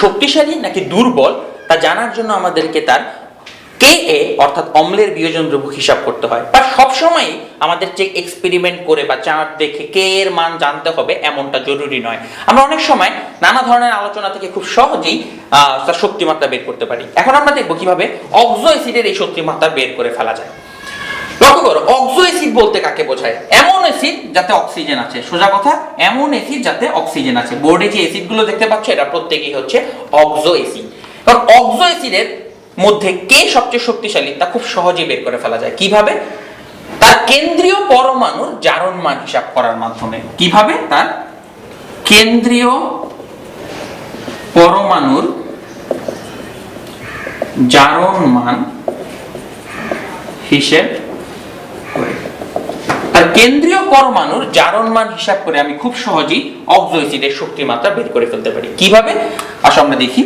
শক্তিশালী নাকি দুর্বল, তা জানার জন্য আমাদেরকে তার কে এ, অর্থাৎ অম্লের বিয়োজন দ্রব্য হিসাব করতে হয়। বা সবসময় আমাদের যে এক্সপেরিমেন্ট করে বা চার্ট দেখে কে এর মান জানতে হবে এমনটা জরুরি নয়। আমরা অনেক সময় নানা ধরনের আলোচনা থেকে খুব সহজেই তার শক্তিমাত্রা বের করতে পারি। এখন আমরা দেখব কীভাবে অক্সো অ্যাসিডের এই শক্তিমাত্রা বের করে ফেলা যায়। লক্ষ্য করো অক্সো অ্যাসিড বলতে কাকে বোঝায়? এমন অ্যাসিড যাতে অক্সিজেন আছে। সোজা কথা, এমন অ্যাসিড যাতে অক্সিজেন আছে। বোর্ডে যে অ্যাসিডগুলো দেখতে পাচ্ছ, এটা প্রত্যেকেই হচ্ছে অক্সো অ্যাসিড কারণ অক্সো অ্যাসিডের মধ্যে কে সবচেয়ে শক্তিশালী? তা খুব সহজেই বের করে ফেলা যায়। কীভাবে? তার কেন্দ্রীয় পরমাণুর জারণ মান হিসাব করার মাধ্যমে। কীভাবে? তার কেন্দ্রীয় পরমাণুর জারণ মান হিসেব কেন্দ্রীয় পরমাণুর জারণ মান হিসাব করে আমি খুব সহজেই অক্সো অ্যাসিডের শক্তি মাত্রা বের করে ফেলতে পারি। কীভাবে? আসো আমরা দেখি।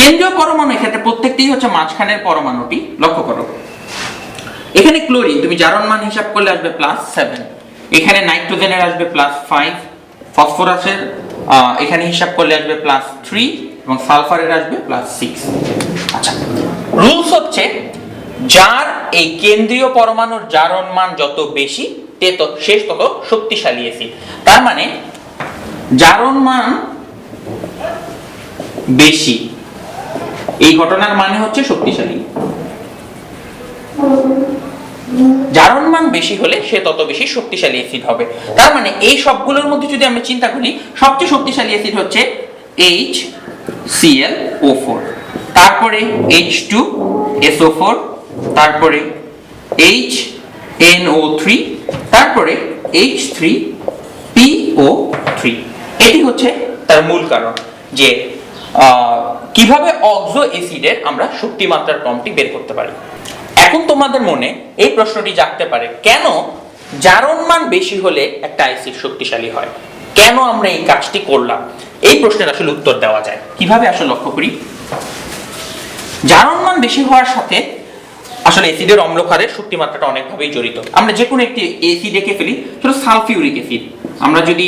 কেন্দ্রীয় পরমাণু এক্ষেত্রে প্রত্যেকটি হচ্ছে মাঝখানের পরমাণুটি। লক্ষ্য করো। এখানে ক্লোরিন, তুমি জারণ মান হিসাব করলে আসবে প্লাস সেভেন এখানে নাইট্রোজেনের আসবে প্লাস ফাইভ ফসফরাসের এখানে হিসাব করলে আসবে প্লাস থ্রি এবং সালফারের আসবে প্লাস সিক্স আচ্ছা। রুলস হচ্ছে, যার এই কেন্দ্রীয় পরমাণুর জারণ মান যত বেশি তে শেষ তত শক্তিশালী অ্যাসিড তার মানে জারণ মান বেশি। এই ঘটনার মানে হচ্ছে শক্তিশালী। জারণ মান বেশি হলে সে তত বেশি শক্তিশালী অ্যাসিড হবে। তার মানে এই সবগুলোর মধ্যে যদি আমরা চিন্তা করি, সবচেয়ে শক্তিশালী অ্যাসিড হচ্ছে এইচ সিএল ও ফোর তারপরে এইচ টু এসও ফোর তারপরে এইচ এন ও থ্রি তারপরে এইচ থ্রি পিও থ্রি এটি হচ্ছে তার মূল কারণ যে কীভাবে অক্সো অ্যাসিডের আমরা শক্তিমাত্রার ক্রমটি বের করতে পারি। এখন তোমাদের মনে এই প্রশ্নটি জাগতে পারে, কেন জারণ মান বেশি হলে একটা অ্যাসিড শক্তিশালী হয়? কেন আমরা এই কাজটি করলাম? এই প্রশ্নের আসলে উত্তর দেওয়া যায়। কীভাবে আসলে লক্ষ্য করি? জারণ মান বেশি হওয়ার সাথে আসলে অ্যাসিডের অম্লক্ষারের শক্তিমাত্রাটা অনেকভাবেই জড়িত। আমরা যে কোনো একটি অ্যাসিড এঁকে ফেলি সেটা সালফিউরিক অ্যাসিড আমরা যদি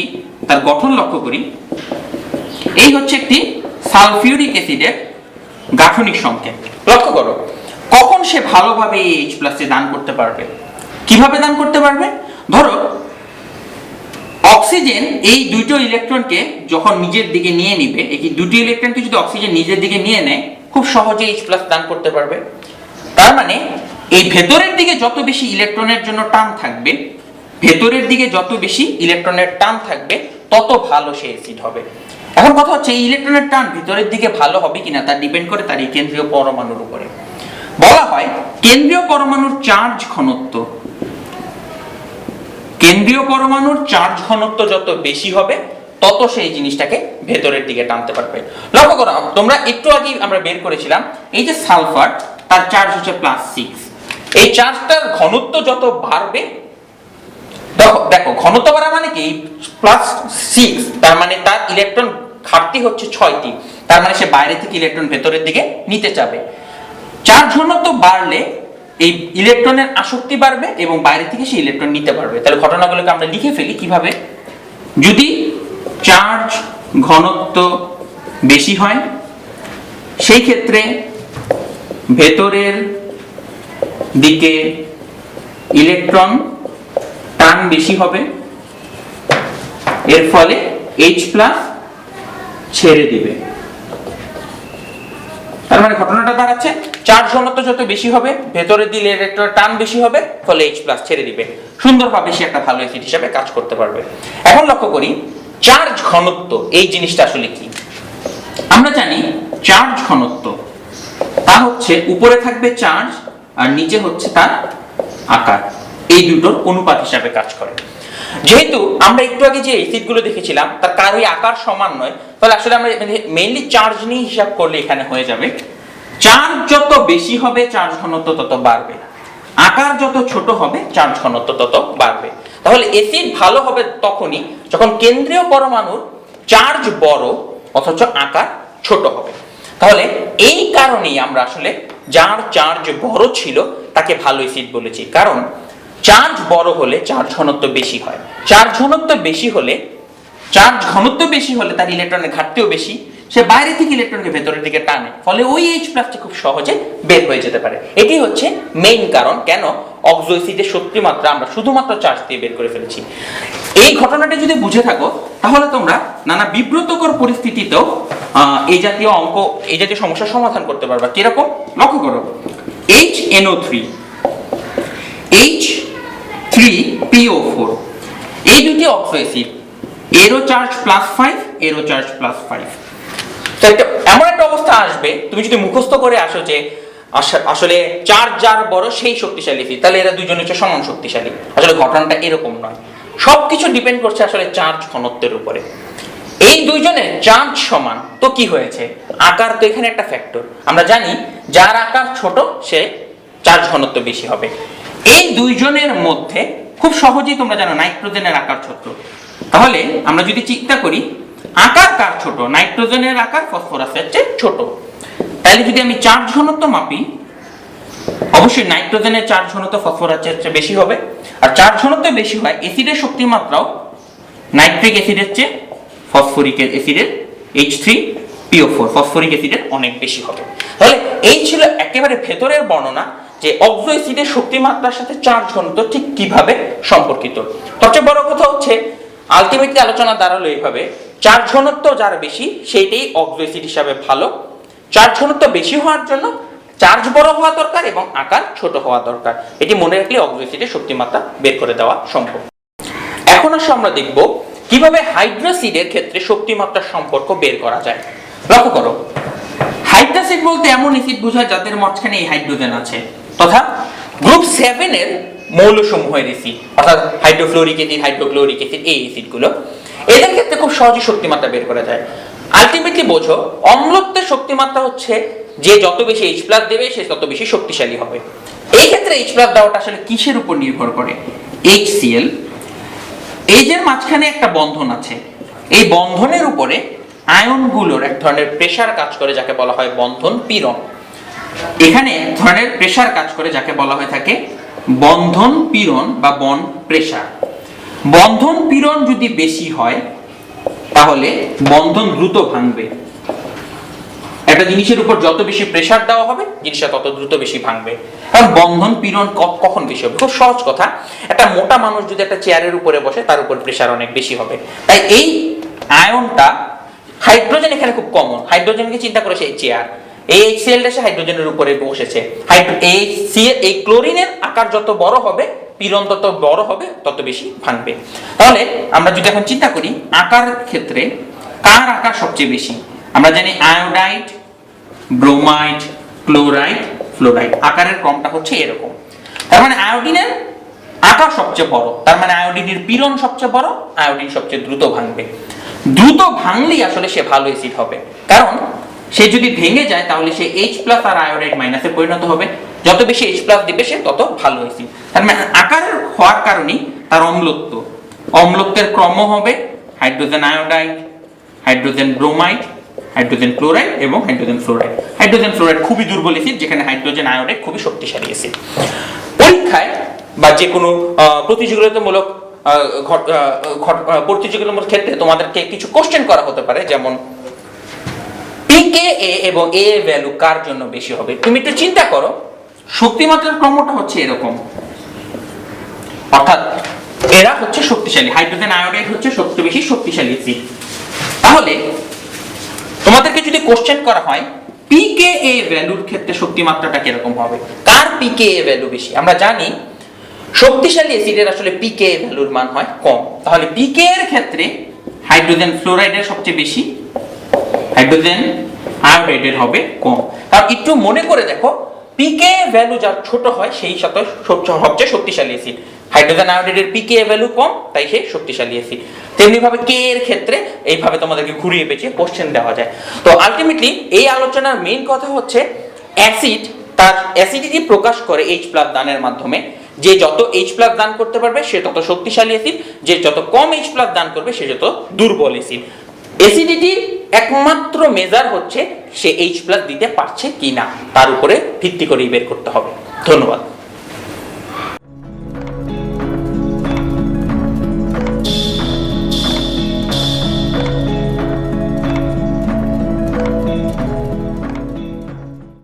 তার গঠন লক্ষ্য করি, এই হচ্ছে একটি সালফিউরিক অ্যাসিডের গাঠনিক সংকেত। লক্ষ্য করো, কখন সে ভালোভাবে এই এইচ প্লাসে দান করতে পারবে? কীভাবে দান করতে পারবে? ধরো অক্সিজেন এই দুটো ইলেকট্রনকে যখন নিজের দিকে নিয়ে নিবে এই দুটি ইলেকট্রনকে যদি অক্সিজেন নিজের দিকে নিয়ে নেয়, খুব সহজে এইচ প্লাস দান করতে পারবে। তার মানে এই ভেতরের দিকে যত বেশি ইলেকট্রনের জন্য টান থাকবে, ভেতরের দিকে যত বেশি ইলেকট্রনের টান থাকবে, তত ভালো সে অ্যাসিড হবে। এখন কথা হচ্ছে, এই ইলেকট্রনের টান ভিতরের দিকে ভালো হবে কিনা, তা ডিপেন্ড করে তার এই কেন্দ্রীয় পরমাণুর উপরে। বলা হয়, কেন্দ্রীয় পরমাণুর চার্জ ঘনত্ব, কেন্দ্রীয় পরমাণুর চার্জ ঘনত্ব যত বেশি হবে, তত সেই জিনিসটাকে ভেতরের দিকে টানতে পারবে। লক্ষ্য করো, তোমরা একটু আগে আমরা বের করেছিলাম, এই যে সালফার তার চার্জ হচ্ছে প্লাস সিক্স এই চার্জটার ঘনত্ব যত বাড়বে, দেখো দেখো, ঘনত্ব বাড়া মানে কি? প্লাস সিক্স তার মানে তার ইলেকট্রন ঘাটতি হচ্ছে ছয়টি। তার মানে সে বাইরে থেকে ইলেকট্রন ভেতরের দিকে নিতে চাবে। চার্জ ঘনত্ব বাড়লে এই ইলেকট্রনের আসক্তি বাড়বে এবং বাইরে থেকে সে ইলেকট্রন নিতে পারবে। তাহলে ঘটনাগুলোকে আমরা লিখে ফেলি কীভাবে? যদি চার্জ ঘনত্ব বেশি হয়, সেই ক্ষেত্রে ভেতরের দিকে ইলেকট্রন টান বেশি হবে। এর ফলে এইচ প্লাস ছেড়ে দিবে। তার মানে ঘটনাটা দাঁড়াচ্ছে যত বেশি হবে ভেতরে দিলে ইলেকট্রন টান বেশি হবে, ফলে এইচ প্লাস ছেড়ে দিবে। সুন্দরভাবে সে একটা ভালো অ্যাসিড হিসাবে কাজ করতে পারবে। এখন লক্ষ্য করি, চার্জ ঘনত্ব, এই জিনিসটা আসলে কি? আমরা জানি, চার্জ ঘনত্ব তা হচ্ছে উপরে থাকবে চার্জ আর নিচে হচ্ছে তার আকার। এই দুটোর অনুপাত হিসাবে কাজ করে। যেহেতু আমরা একটু আগে যে অ্যাসিডগুলো দেখেছিলাম, তার কারোই আকার সমান নয়, তাহলে আসলে আমরা চার্জ নিয়ে হিসাব করলে এখানে হয়ে যাবে। চার্জ যত বেশি হবে চার্জ ঘনত্ব তত বাড়বে। আকার যত ছোট হবে চার্জ ঘনত্ব তত বাড়বে। তাহলে অ্যাসিড ভালো হবে তখনই যখন কেন্দ্রীয় পরমাণুর চার্জ বড়, অথচ আকার ছোট হবে। তাহলে এই কারণেই আমরা আসলে যার চার্জ বড় ছিল তাকে ভালো অ্যাসিড বলেছি। কারণ চার্জ বড় হলে চার্জ ঘনত্ব বেশি হয়। চার্জ ঘনত্ব বেশি হলে, চার্জ ঘনত্ব বেশি হলে তার ইলেকট্রনের ঘাটতিও বেশি। সে বাইরে থেকে ইলেকট্রনকে ভেতরের দিকে টানে। ফলে ওই এইচ প্লাসটি খুব সহজে বের হয়ে যেতে পারে। এটি হচ্ছে মেইন কারণ। কেন? অক্সো অ্যাসিডের শক্তি মাত্রা আমরা শুধুমাত্র চার্জ দিয়ে বের করে ফেলেছি। এই ঘটনাটি যদি বুঝে থাকো, তাহলে তোমরা নানা বিব্রতকর পরিস্থিতিতেও এই জাতীয় অঙ্ক, এই জাতীয় সমস্যার সমাধান করতে পারবা। কীরকম? লক্ষ্য করো। H NO three H three PO four এই দুটি অক্সো অ্যাসিড এরও চার্জ প্লাস ফাইভ এরও চার্জ প্লাস ফাইভ তো এমন একটা অবস্থা আসবে, তুমি যদি মুখস্থ করে আসো যে, আস- আসলে চার যার বড় সেই শক্তিশালী। তাহলে এরা দুজন হচ্ছে সমান শক্তিশালী। আসলে ঘটনাটা এরকম নয়। সবকিছু ডিপেন্ড করছে আসলে চার্জ ঘনত্বের উপরে। এই দুইজনের চার্জ সমান, তো কি হয়েছে? আকার তো এখানে একটা ফ্যাক্টর আমরা জানি যার আকার ছোট, সে চার্জ ঘনত্ব বেশি হবে। এই দুইজনের মধ্যে খুব সহজেই তোমরা জানো নাইট্রোজেনের আকার ছোট। তাহলে আমরা যদি চিন্তা করি, আকার কার ছোট? নাইট্রোজেনের আকার ফসফরাসের চেয়ে ছোট। তাহলে যদি আমি চার্জ ঘনত্ব মাপি, অবশ্যই নাইট্রোজেনের চার্জ ঘনত্ব ফসফরাসের চেয়ে বেশি হবে। আর চার ঘনত্ব বেশি হয় এসিডের শক্তির মাত্রাও। নাইট্রিক অ্যাসিডের চেয়ে ফসফরিক অ্যাসিডের H three PO four phosphoric অ্যাসিডের অনেক বেশি হবে। তাহলে এই ছিল একেবারে ভেতরের বর্ণনা যে অক্সো অ্যাসিডের শক্তি মাত্রার সাথে চার্জ ঘনত্ব ঠিক কীভাবে সম্পর্কিত। সবচেয়ে বড় কথা হচ্ছে আলটিমেটলি আলোচনা দাঁড়াল এইভাবে চার্জ ঘনত্ব যার বেশি, সেইটাই অক্সো অ্যাসিড হিসাবে ভালো। চার্জ ঘনত্ব বেশি হওয়ার জন্য চার্জ বড় হওয়া দরকার এবং আকার ছোট হওয়া দরকার। এটি মনে রাখলে অ্যাসিডের শক্তিমাত্রা বের করে দেওয়া সম্ভব। এখন আসো আমরা দেখব কীভাবে হাইড্রোসিডের ক্ষেত্রে শক্তিমাত্রার সম্পর্ক বের করা যায়। লক্ষ্য করো, হাইড্রোসিড বলতে এমন অ্যাসিড বোঝায় যাদের মাঝখানে এই হাইড্রোজেন আছে, তথা গ্রুপ সেভেনের মৌলসমূহের অ্যাসিড অর্থাৎ হাইড্রোফ্লোরিক অ্যাসিড হাইড্রোক্লোরিক অ্যাসিড এই অ্যাসিডগুলো এদের ক্ষেত্রে খুব সহজে শক্তিমাত্রা বের করা যায়। আলটিমেটলি বোঝো, অম্লত্বের শক্তিমাত্রা হচ্ছে যে যত বেশি এইচ প্লাস দেবে, সে তত বেশি শক্তিশালী হবে। এই ক্ষেত্রে এইচ প্লাস দেওয়াটা আসলে কিসের উপর নির্ভর করে? এইচ সিএল যে মাঝখানে একটা বন্ধন আছে, এই বন্ধনের উপরে আয়নগুলোর এক ধরনের প্রেসার কাজ করে, যাকে বলা হয় বন্ধন পীড়ন। এখানে এক ধরনের প্রেসার কাজ করে, যাকে বলা হয়ে থাকে বন্ধন পীড়ন বা বন প্রেসার বন্ধন পীড়ন যদি বেশি হয় তাহলে বন্ধন দ্রুত ভাঙবে। একটা জিনিসের উপর যত বেশি প্রেশার দেওয়া হবে, জিনিসটা তত দ্রুত বেশি ভাঙবে। কারণ বন্ধন পীড়ন কখন বেশি হবে? খুব সহজ কথা। একটা মোটা মানুষ যদি একটা চেয়ারের উপরে বসে, তার উপর প্রেশার অনেক বেশি হবে। তাই এই আয়নটা হাইড্রোজেন এখানে খুব কমন হাইড্রোজেনকে চিন্তা করে সেই চেয়ার এই এইচসিএলটা সে হাইড্রোজেনের উপরে বসেছে। এই ক্লোরিনের আকার যত বড় হবে তত বড় হবে, তত বেশি তাহলে আমরা যদি এখন চিন্তা করি, আকার ক্ষেত্রে কার আকার সবচেয়ে বেশি? আমরা জানি ব্রোমাইড, ক্লোরাইড, ফ্লোরাইড। আকারের ক্রমটা হচ্ছে এরকম। তার মানে আয়োডিনের আকার সবচেয়ে বড়। তার মানে আয়োডিনের পীড়ন সবচেয়ে বড়, আয়োডিন সবচেয়ে দ্রুত ভাঙবে। দ্রুত ভাঙলেই আসলে সে ভালো অ্যাসিড হবে। কারণ সে যদি ভেঙে যায়, তাহলে সে এইচ প্লাস আর আয়োডাইড মাইনাসে পরিণত হবে। যত বেশি এইচ প্লাস দিবে, সে তত ভালো অ্যাসিড তার মানে আকারের হওয়ার কারণেই তার অম্লত্ব। অম্লত্বের ক্রম হবে hydrogen iodide hydrogen bromide hydrogen chloride এবং হাইড্রোজেন ফ্লোরাইড হাইড্রোজেন ফ্লোরাইড খুবই দুর্বল অ্যাসিড যেখানে হাইড্রোজেন আয়োডাইড খুবই শক্তিশালী অ্যাসিড পরীক্ষায় বা যে কোনো প্রতিযোগিতামূলক প্রতিযোগিতামূলক ক্ষেত্রে তোমাদেরকে কিছু কোশ্চেন করা হতে পারে, যেমন পিকে এ এবং এ ভ্যালু কার জন্য বেশি হবে? তুমি একটু চিন্তা করো। শক্তিমাত্রার ক্রমটা হচ্ছে এরকম। অর্থাৎ এরা হচ্ছে শক্তিশালী। হাইড্রোজেন আয়োডাইড হচ্ছে সবচেয়ে বেশি শক্তিশালী অ্যাসিড তাহলে তোমাদেরকে যদি কোশ্চেন করা হয় পিকে এ ভ্যালুর ক্ষেত্রে শক্তিমাত্রাটা কীরকম হবে? কার পিকে এ ভ্যালু বেশি? আমরা জানি শক্তিশালী অ্যাসিডের আসলে পিকে ভ্যালুর মান হয় কম। তাহলে পিকে এর ক্ষেত্রে হাইড্রোজেন ফ্লোরাইডের সবচেয়ে বেশি। হাইড্রোজেন আয়োডাইডের হবে কম। কারণ একটু মনে করে দেখো পিকে ভ্যালু যার ছোট হয়, সেই সাথে সব- সবচেয়ে শক্তিশালী অ্যাসিড হাইড্রোজেন আয়োডাইডের পিকে ভ্যালু কম, তাই সে শক্তিশালী কে এর ক্ষেত্রে এইভাবে তোমাদেরকে ঘুরিয়ে কোশ্চেন দেওয়া যায়। তো আলটিমেটলি এই আলোচনার মেইন কথা হচ্ছে অ্যাসিড তার অ্যাসিডিটি প্রকাশ করে এইচ প্লাস দানের মাধ্যমে। যে যত এইচ প্লাস দান করতে পারবে, সে তত শক্তিশালী অ্যাসিড যে যত কম এইচ প্লাস দান করবে, সে যত দুর্বল অ্যাসিড অ্যাসিডিটির একমাত্র মেজার হচ্ছে সে এইচ প্লাস দিতে পারছে কি না তার উপরে ভিত্তি করেই বের করতে হবে। ধন্যবাদ।